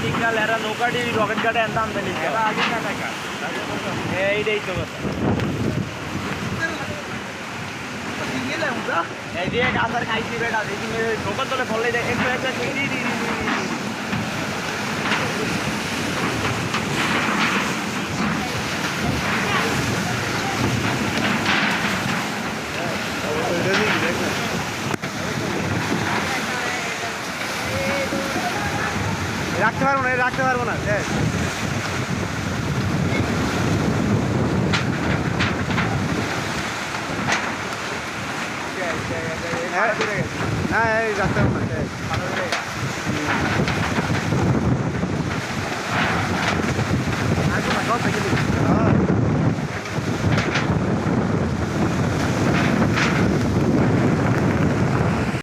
Signal এরা নৌকাটি rocket কাটে এত আনতে নিচ্ছে এরা আগে না টাকা এইটাই তো কথা। এই যে গাছার খাইছি বেটা দেখি নৌকার তলে ফলে দেয় একটু একটু ইরি, রাখতে পারব না রাখতে পারব না হ্যাঁ, না এই রাখতে পারব না